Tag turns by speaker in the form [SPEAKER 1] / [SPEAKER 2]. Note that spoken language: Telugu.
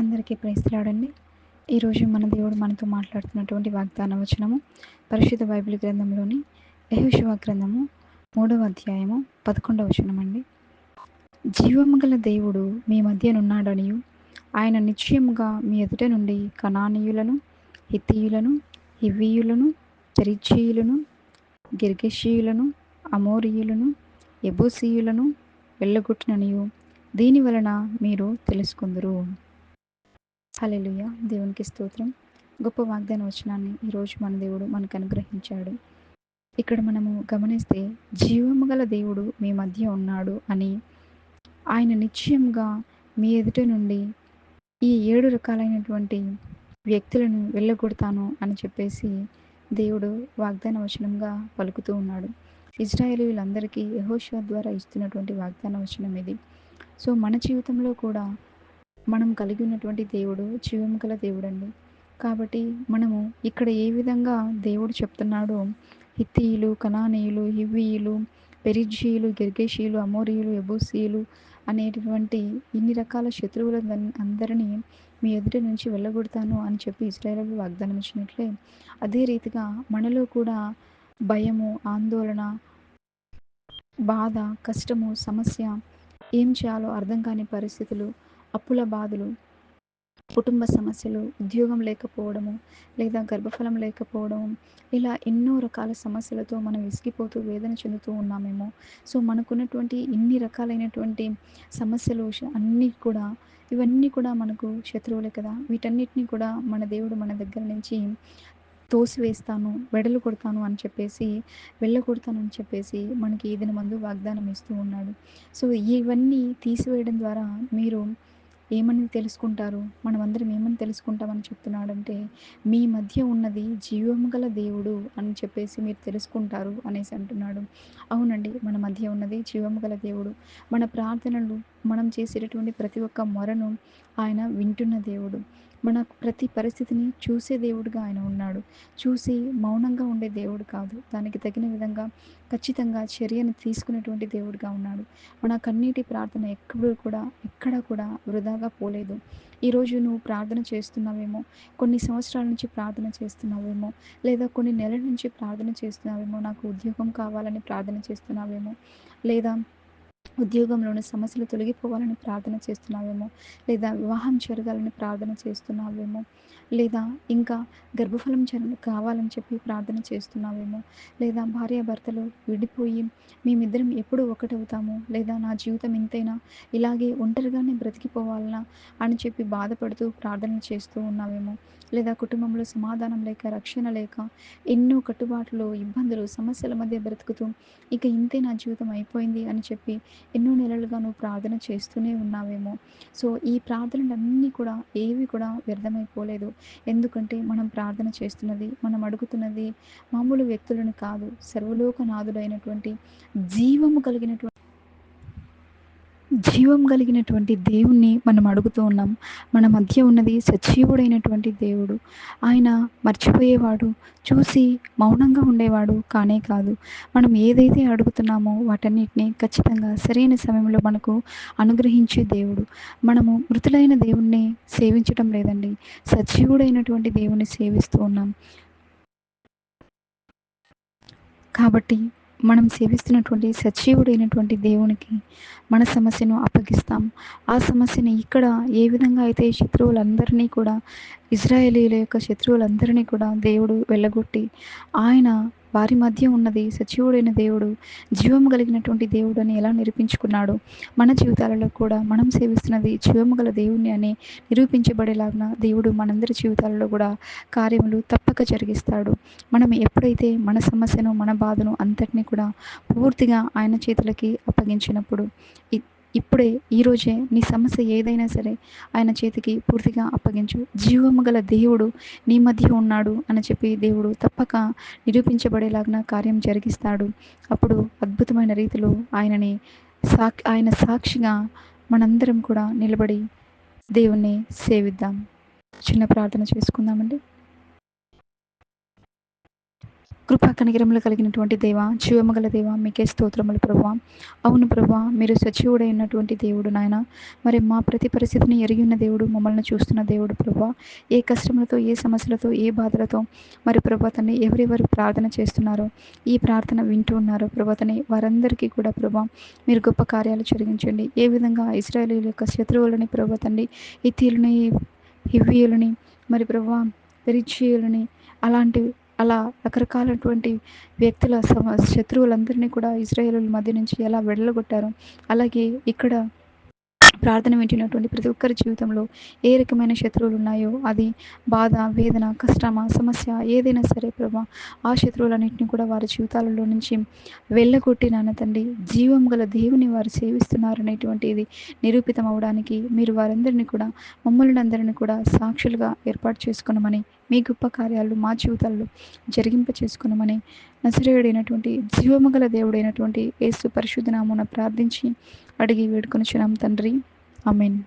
[SPEAKER 1] అందరికీ ప్రేస్తులాడండి ఈరోజు మన దేవుడు మనతో మాట్లాడుతున్నటువంటి వాగ్దాన వచనము పరిశుద్ధ బైబిల్ గ్రంథంలోని యహోశివ గ్రంథము మూడవ అధ్యాయము పదకొండవ వచనం అండి జీవము గల దేవుడు మీ మధ్యనున్నాడనియు. ఆయన నిశ్చయముగా మీ ఎదుట నుండి కణానీయులను హితీయులను హివ్వీయులను పెరిచీయులను గిర్గషీయులను అమోరియులను ఎబూసీయులను వెళ్ళగొట్టిననియు. దీని వలన మీరు తెలుసుకుందరు. హలెలుయ దేవునికి స్తోత్రం. గొప్ప వాగ్దాన వచనాన్ని ఈరోజు మన దేవుడు మనకు అనుగ్రహించాడు. ఇక్కడ మనము గమనిస్తే జీవము గల దేవుడు మీ మధ్య ఉన్నాడు అని ఆయన నిశ్చయంగా మీ ఎదుట నుండి ఈ ఏడు రకాలైనటువంటి వ్యక్తులను వెళ్ళగొడతాను అని చెప్పేసి దేవుడు వాగ్దాన వచనంగా పలుకుతూ ఉన్నాడు. ఇజ్రాయేలీలందరికీ యహోషియా ద్వారా ఇస్తున్నటువంటి వాగ్దాన వచనం ఇది. సో మన జీవితంలో కూడా మనం కలిగి ఉన్నటువంటి దేవుడు జీవం గల దేవుడు అండి కాబట్టి మనము ఇక్కడ ఏ విధంగా దేవుడు చెప్తున్నాడో హిత్తీయులు కనానీయులు హివ్వీయులు పెరిజీయులు గిర్గేషీయులు అమోరియులు ఎబూసీయులు అనేటువంటి ఇన్ని రకాల శత్రువుల అందరినీ మీ ఎదుటి నుంచి వెళ్ళగొడతాను అని చెప్పి ఇజ్రాయేల్ వాగ్దానం ఇచ్చినట్లే అదే రీతిగా మనలో కూడా భయము ఆందోళన బాధ కష్టము సమస్య ఏం చేయాలో అర్థం కాని పరిస్థితులు అప్పుల బాధలు కుటుంబ సమస్యలు ఉద్యోగం లేకపోవడము లేదా గర్భఫలం లేకపోవడం ఇలా ఎన్నో రకాల సమస్యలతో మనం విసిగిపోతూ వేదన చెందుతూ ఉన్నామేమో. సో మనకున్నటువంటి ఇన్ని రకాలైనటువంటి సమస్యలు అన్నీ కూడా ఇవన్నీ కూడా మనకు శత్రువులే కదా. వీటన్నిటిని కూడా మన దేవుడు మన దగ్గర నుంచి తోసివేస్తాను వెడలు కొడతాను అని చెప్పేసి వెళ్ళగొడతానని చెప్పేసి మనకి ఈదిన మందు వాగ్దానం ఇస్తూ ఉన్నాడు. సో ఇవన్నీ తీసివేయడం ద్వారా మీరు ఏమని తెలుసుకుంటారు? మనమందరం ఏమని తెలుసుకుంటామని చెప్తున్నాడంటే మీ మధ్య ఉన్నది జీవము గల దేవుడు అని చెప్పేసి మీరు తెలుసుకుంటారు అనేసి అంటున్నాడు. అవునండి మన మధ్య ఉన్నది జీవము గల దేవుడు. మన ప్రార్థనలు మనం చేసేటటువంటి ప్రతి ఒక్క మొరను ఆయన వింటున్న దేవుడు. మన ప్రతి పరిస్థితిని చూసే దేవుడుగా ఆయన ఉన్నాడు. చూసి మౌనంగా ఉండే దేవుడు కాదు. దానికి తగిన విధంగా ఖచ్చితంగా చర్యను తీసుకునేటువంటి దేవుడుగా ఉన్నాడు. మన కన్నీటి ప్రార్థన ఎక్కడూ కూడా ఎక్కడ కూడా వృధాగా పోలేదు. ఈరోజు నువ్వు ప్రార్థన చేస్తున్నావేమో కొన్ని సంవత్సరాల నుంచి ప్రార్థన చేస్తున్నావేమో లేదా కొన్ని నెలల నుంచి ప్రార్థన చేస్తున్నావేమో నాకు ఉద్యోగం కావాలని ప్రార్థన చేస్తున్నావేమో లేదా ఉద్యోగంలోని సమస్యలు తొలగిపోవాలని ప్రార్థన చేస్తున్నావేమో లేదా వివాహం జరగాలని ప్రార్థన చేస్తున్నావేమో లేదా ఇంకా గర్భఫలం జర కావాలని చెప్పి ప్రార్థన చేస్తున్నావేమో లేదా భార్యాభర్తలు విడిపోయి మేమిద్దరం ఎప్పుడు ఒకటవుతాము లేదా నా జీవితం ఇంతైనా ఇలాగే ఒంటరిగానే బ్రతికిపోవాలనా అని చెప్పి బాధపడుతూ ప్రార్థన చేస్తూ ఉన్నావేమో లేదా కుటుంబంలో సమాధానం లేక రక్షణ లేక ఎన్నో కట్టుబాట్లు ఇబ్బందులు సమస్యల మధ్య బ్రతుకుతూ ఇక ఇంతే నా జీవితం అయిపోయింది అని చెప్పి ఎన్నో నెలలుగా నువ్వు ప్రార్థన చేస్తూనే ఉన్నావేమో. సో ఈ ప్రార్థనలన్నీ కూడా ఏవి కూడా వ్యర్థమైపోలేదు. ఎందుకంటే మనం ప్రార్థన చేస్తున్నది మనం అడుగుతున్నది మామూలు వ్యక్తులను కాదు సర్వలోకనాథుడైనటువంటి జీవము కలిగినటువంటి జీవం కలిగినటువంటి దేవుణ్ణి మనం అడుగుతూ ఉన్నాం. మన మధ్య ఉన్నది సజీవుడైనటువంటి దేవుడు. ఆయన మర్చిపోయేవాడు చూసి మౌనంగా ఉండేవాడు కానే కాదు. మనం ఏదైతే అడుగుతున్నామో వాటన్నిటిని ఖచ్చితంగా సరైన సమయంలో మనకు అనుగ్రహించే దేవుడు. మనము మృతులైన దేవుణ్ణి సేవించటం లేదండి. సజీవుడైనటువంటి దేవుణ్ణి సేవిస్తూ ఉన్నాం. కాబట్టి మనం సేవిస్తున్నటువంటి సజీవుడైనటువంటి దేవునికి మన సమస్యను అప్పగిస్తాం. ఆ సమస్యని ఇక్కడ ఏ విధంగా అయితే శత్రువులందరినీ కూడా ఇజ్రాయేలీల యొక్క శత్రువులందరినీ కూడా దేవుడు వెళ్ళగొట్టి ఆయన వారి మధ్య ఉన్నది సజీవుడైన దేవుడు జీవము కలిగినటువంటి దేవుడు అని ఎలా నిరూపించుకున్నాడు మన జీవితాలలో కూడా మనం సేవిస్తున్నది జీవము గల దేవుణ్ణి అని నిరూపించబడేలాగా దేవుడు మనందరి జీవితాలలో కూడా కార్యములు తప్పక జరిగిస్తాడు. మనం ఎప్పుడైతే మన సమస్యను మన బాధను అంతటినీ కూడా పూర్తిగా ఆయన చేతులకి అప్పగించినప్పుడు ఇప్పుడే ఈరోజే నీ సమస్య ఏదైనా సరే ఆయన చేతికి పూర్తిగా అప్పగించు. జీవము గల దేవుడు నీ మధ్య ఉన్నాడు అని చెప్పి దేవుడు తప్పక నిరూపించబడేలాగా కార్యం జరిగిస్తాడు. అప్పుడు అద్భుతమైన రీతిలో ఆయనని సాక్ ఆయన సాక్షిగా మనందరం కూడా నిలబడి దేవుణ్ణి సేవిద్దాం. చిన్న ప్రార్థన చేసుకుందామండి. కృపా కనికరములు కలిగినటువంటి దేవ జీవమగల దేవ మీకే స్తోత్రములు ప్రభా. అవును ప్రభా మీరు సజీవుడై ఉన్నటువంటి దేవుడు నాయన. మరి మా ప్రతి పరిస్థితిని ఎరిగి ఉన్న దేవుడు మమ్మల్ని చూస్తున్న దేవుడు ప్రభా. ఏ కష్టములతో ఏ సమస్యలతో ఏ బాధలతో మరి ప్రభాతని ఎవరెవరు ప్రార్థన చేస్తున్నారో ఈ ప్రార్థన వింటూ ఉన్నారో ప్రభాతని వారందరికీ కూడా ప్రభా మీరు గొప్ప కార్యాలు జరిగించండి. ఏ విధంగా ఇస్రాయేల్ యొక్క శత్రువులని ప్రభాతండి ఇతీలని హివ్వీయులని మరి ప్రభా పెరిచీయులని అలాంటి అలా రకరకాలటువంటి వ్యక్తుల సమ శత్రువులందరినీ కూడా ఇజ్రాయేల్ మధ్య నుంచి ఎలా వెళ్ళగొట్టారు అలాగే ఇక్కడ ప్రార్థన వింటున్నటువంటి ప్రతి ఒక్కరి జీవితంలో ఏ రకమైన శత్రువులు ఉన్నాయో అది బాధ వేదన కష్టమ సమస్య ఏదైనా సరే ప్రభా ఆ శత్రువులన్నింటినీ కూడా వారి జీవితాలలో నుంచి వెళ్ళగొట్టి నాన్న తండ్రి జీవం గల దేవుని వారు సేవిస్తున్నారు అనేటువంటిది నిరూపితం అవడానికి మీరు వారందరినీ కూడా మమ్మల్ని అందరినీ కూడా సాక్షులుగా ఏర్పాటు చేసుకున్నామని మీ గొప్ప కార్యాలు మా జీవితాల్లో జరిగింప చేసుకునమని నసిరేయుడైనటువంటి జీవమగల దేవుడైనటువంటి యేసు పరిశుద్ధనామున ప్రార్థించి అడిగి వేడుకొని తండ్రి. అమెన్